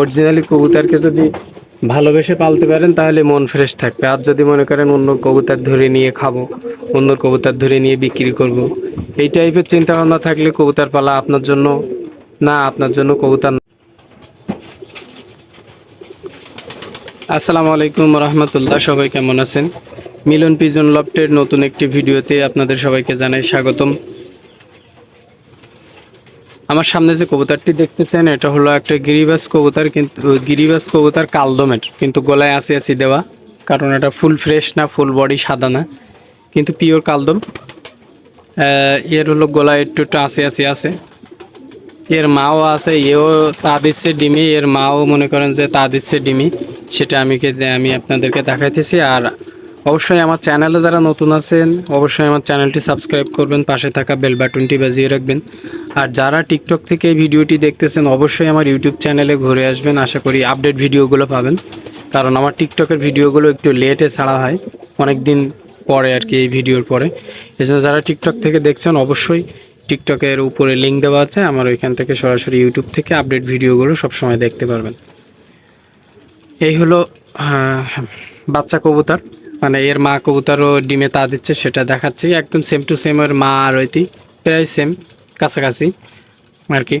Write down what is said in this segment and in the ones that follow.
Originally কবুতরকে যদি ভালোবেসে পালতে পারেন, তাহলে মন ফ্রেশ থাকবে আর যদি মনে করেন অন্য কবুতর ধরে নিয়ে খাব, অন্য কবুতর ধরে নিয়ে বিক্রি করব। এই টাইপের চিন্তা ভাবনা থাকলে কবুতর পালা আপনার জন্য না, আপনার জন্য কবুতর। আসসালামু আলাইকুম রহমতুল্লাহ, সবাই কেমন আছেন মিলন পিজন লফটের নতুন একটি ভিডিওতে আপনাদের সবাইকে জানাই স্বাগতম আমার সামনে যে কবুতরটি দেখতেছেন, এটা হলো একটা গিরিবাস কবুতর কিন্তু গিরিবাস কবুতর কালদমের কিন্তু গলায় আসি আসি দেওয়া, কারণ এটা ফুল ফ্রেশ না, ফুল বডি সাদা না, কিন্তু পিওর কালদম এর হলো গলায় একটু একটু আসি আসি আছে। এর মাও আছে, এও তা দিচ্ছে ডিমি, এর মাও মনে করেন যে তা দিচ্ছে ডিমি, সেটা আমি আমি আপনাদেরকে দেখাইতেছি, আর অবশ্যই আমার চ্যানেলে যারা নতুন আছেন, অবশ্যই আমার চ্যানেলটি সাবস্ক্রাইব করবেন, পাশে থাকা বেল বাটনটি বাজিয়ে রাখবেন। আর যারা টিকটক থেকে এই ভিডিওটি দেখতেছেন, অবশ্যই আমার ইউটিউব চ্যানেলে ঘুরে আসবেন। আশা করি আপডেট ভিডিওগুলো পাবেন। কারণ আমার টিকটকের ভিডিওগুলো একটু লেটে ছাড়া হয় অনেক দিন পরে আর কি এই ভিডিওর পরে। এজন্য যারা টিকটক থেকে দেখছেন, অবশ্যই টিকটকের উপরে লিঙ্ক দেওয়া আছে। আমার ওইখান থেকে সরাসরি ইউটিউব থেকে আপডেট ভিডিওগুলো সবসময় দেখতে পারবেন। এই হলো বাচ্চা কবুতর। মানে এর মা কবুতরও ডিমে তা দিচ্ছে, সেটা দেখাচ্ছি। একদম সেম টু সেম ওর মা আর ওইটি, প্রায় সেম কাছাকাছি আর কি।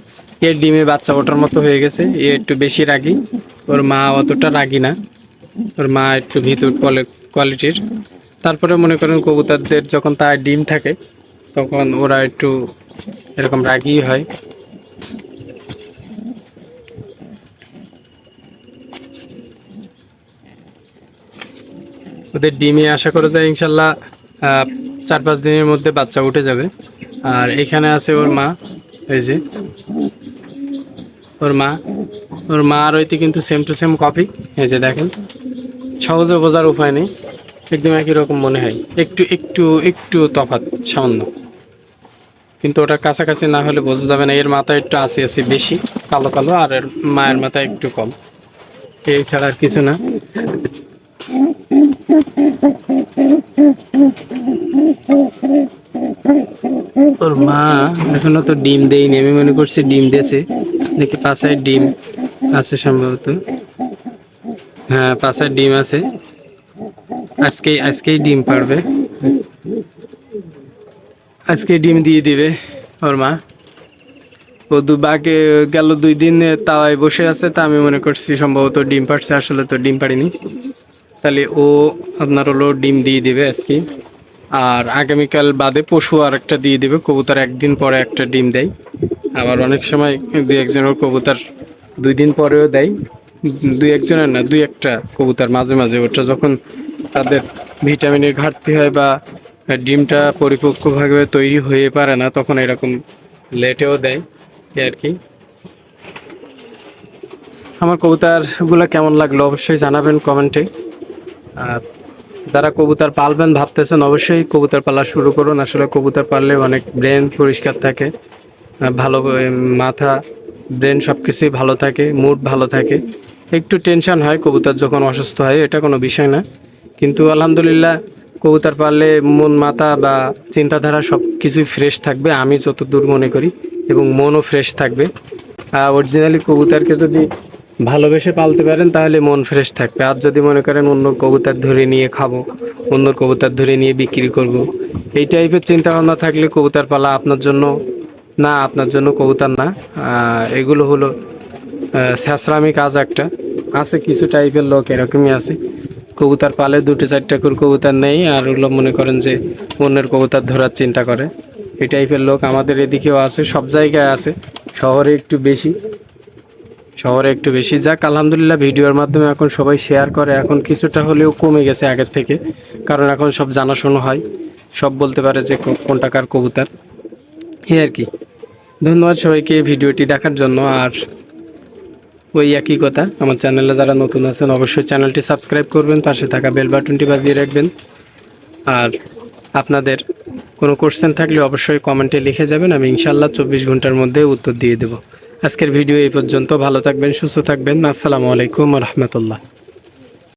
এর ডিমে বাচ্চা ওটার মতো হয়ে গেছে, এ একটু বেশি রাগি, ওর মা অতটা রাগি না। ওর মা একটু ভিতর কোয়ালিটির তারপরে মনে করেন কবুতরদের যখন তার ডিম থাকে, তখন ওরা একটু এরকম রাগি হয়। ওদের ডিমে আশা করা যায় ইনশাল্লাহ চার পাঁচ দিনের মধ্যে বাচ্চা উঠে যাবে। আর এখানে আছে ওর মা, এই যে। ওর মা ওর মা আর ওইতে কিন্তু সেম টু সেম কপি এই যে দেখেন। সহজে বোঝার উপায় নেই, একদম একই রকম মনে হয়। একটু একটু একটু তফাৎ, সামান্য। কিন্তু ওটা কাছাকাছি না হলে বোঝা যাবে না, এর মাথা একটু আসি আসি বেশি, কালো কালো, আর এর মায়ের মাথা একটু কম। এই ছাড়া আর কিছু না। ওর মা এখনও তো ডিম দেয়নি। আমি মনে করছি ডিম দিয়েছে। দেখি পাশায় ডিম আছে সম্ভবত। হ্যাঁ পাশায় ডিম আছে। আজকেই আজকেই ডিম পারবে। আজকে ডিম দিয়ে দিবে ওর মা। ও দু বাকে গেল দুই দিন তাওয়ায় বসে আছে, তা আমি মনে করছি সম্ভবত ডিম পাড়ছে আসলে তো ডিম পাড়িনি তাহলে ও আপনার হলো ডিম দিয়ে দিবে আজকে। আর আগামীকাল বাদে পশু আর একটা দিয়ে দিবে, কবুতর একদিন পরে একটা ডিম দেয়। আবার অনেক সময় দু একজনের কবুতর দুই দিন পরেও দেয়। দু একজনের না, দুই একটা কবুতর মাঝে মাঝে। ওটা যখন তাদের ভিটামিনের ঘাটতি হয় বা ডিমটা পরিপক্কভাবে তৈরি হয়ে পারে না, তখন এরকম লেটেও দেয় আর কি। আমার কবুতরগুলো কেমন লাগল অবশ্যই জানাবেন কমেন্টে। যারা কবুতর পালবেন ভাবতেছেন, অবশ্যই কবুতর পালা শুরু করুন। আসলে কবুতর পাললে অনেক ব্রেন পরিষ্কার থাকে ভালো মাথা, ব্রেন সব কিছুই ভালো থাকে, মুড ভালো থাকে। একটু টেনশন হয় কবুতর যখন অসুস্থ হয়, এটা কোনো বিষয় না। কিন্তু আলহামদুলিল্লাহ কবুতর পাললে মন, মাথা বা চিন্তাধারা সব কিছুই ফ্রেশ থাকবে, আমি যতদূর মনে করি, এবং মনও ফ্রেশ থাকবে। অরিজিনালি কবুতরকে যদি ভালোবেসে পালতে পারেন, তাহলে মন ফ্রেশ থাকবে। আর যদি মনে করেন অন্য কবুতর ধরে নিয়ে খাব অন্য কবুতর ধরে নিয়ে বিক্রি করব। এই টাইপের চিন্তা ভাবনা থাকলে কবুতর পালা আপনার জন্য না, আপনার জন্য কবুতর না। এগুলো হলো স্যাঁচরামি কাজ একটা। আছে কিছু টাইপের লোক এরকমই আছে। কবুতর পালে দুটো চারটা করে কবুতর নেই, আর ওগুলো মনে করেন যে অন্যের কবুতর ধরার চিন্তা করে। এই টাইপের লোক আমাদের এদিকেও আছে, সব জায়গায় আছে। শহরে একটু বেশি। শহরে একটু বেশি যাক। আলহামদুলিল্লাহ, ভিডিওর মাধ্যমে এখন সবাই শেয়ার করে। এখন কিছুটা হলেও কমে গেছে আগের থেকে, কারণ এখন সব জানাশোনা হয়। সব বলতে পারে যে কো- কোনটা কার কবুতর। এই আর কি। ধন্যবাদ সবাইকে ভিডিওটি দেখার জন্য। আর ওই একই কথা, আমার চ্যানেলে যারা নতুন আছেন, অবশ্যই চ্যানেলটি সাবস্ক্রাইব করবেন, পাশে থাকা বেল বাটনটি বাজিয়ে রাখবেন। আর আপনাদের কোনো কোশ্চেন থাকলে অবশ্যই কমেন্টে লিখে যাবেন। আমি ইনশাল্লাহ চব্বিশ ঘণ্টার মধ্যে উত্তর দিয়ে দেব। আজকের ভিডিও এই পর্যন্ত। ভালো থাকবেন সুস্থ থাকবেন। আসসালামু আলাইকুম রহমতুল্লাহ।